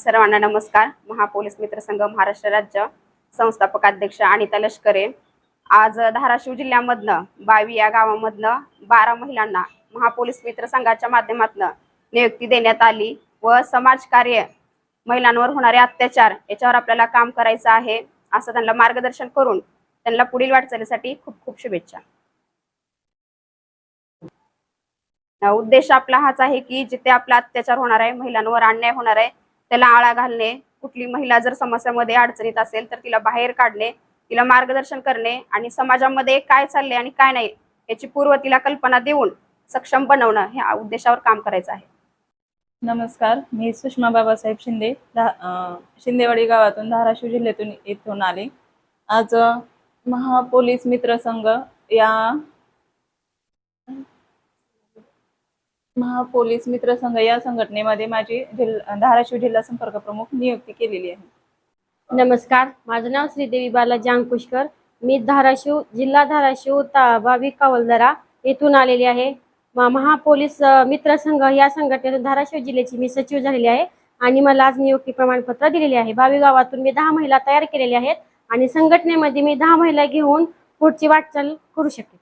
सर्वांना नमस्कार. महापोलीस मित्र संघ महाराष्ट्र राज्य संस्थापक अध्यक्ष अनिता लष्करे. आज धाराशिव जिल्ह्यामधनं बावी या गावामधनं बारा महिलांना महापोलीस मित्र संघाच्या माध्यमातून नियुक्ती देण्यात आली व समाजकार्य महिलांवर होणारे अत्याचार याच्यावर आपल्याला काम करायचं आहे असं त्यांना मार्गदर्शन करून त्यांना पुढील वाटचालीसाठी खूप खूप शुभेच्छा. उद्देश आपला हाच आहे की जिथे आपला अत्याचार होणार आहे महिलांवर अन्याय होणार आहे त्याला आळा घालणे कुठली महिला जर समस्यामध्ये अडचणीत असेल तर तिला बाहेर काढणे तिला मार्गदर्शन करणे आणि समाजामध्ये काय चालले आणि काय नाही याची पूर्व तिला कल्पना देऊन सक्षम बनवणं ह्या उद्देशावर काम करायचं आहे. नमस्कार मी सुषमा बाबासाहेब शिंदे शिंदेवाडी गावातून धाराशिव जिल्ह्यातून इथून आले. आज महापोलीस मित्र संघ या महापोलीस मित्र संघ या संघटनेमध्ये माझी जिल्हा धाराशिव जिल्हा संपर्क प्रमुख नियुक्ती केलेली आहे. नमस्कार माझं नाव श्रीदेवी बालाजी अंकुशकर. मी धाराशिव जिल्हा धाराशिव भाविक बावी कावलदरा येथून आलेली आहे. महापोलीस मित्र संघ या संघटनेतून धाराशिव जिल्ह्याची मी सचिव झालेली आहे आणि मला आज नियुक्ती प्रमाणपत्र दिलेले आहे. भावी गावातून मी दहा महिला तयार केलेल्या आहेत आणि संघटनेमध्ये मी दहा महिला घेऊन पुढची वाटचाल करू शकते.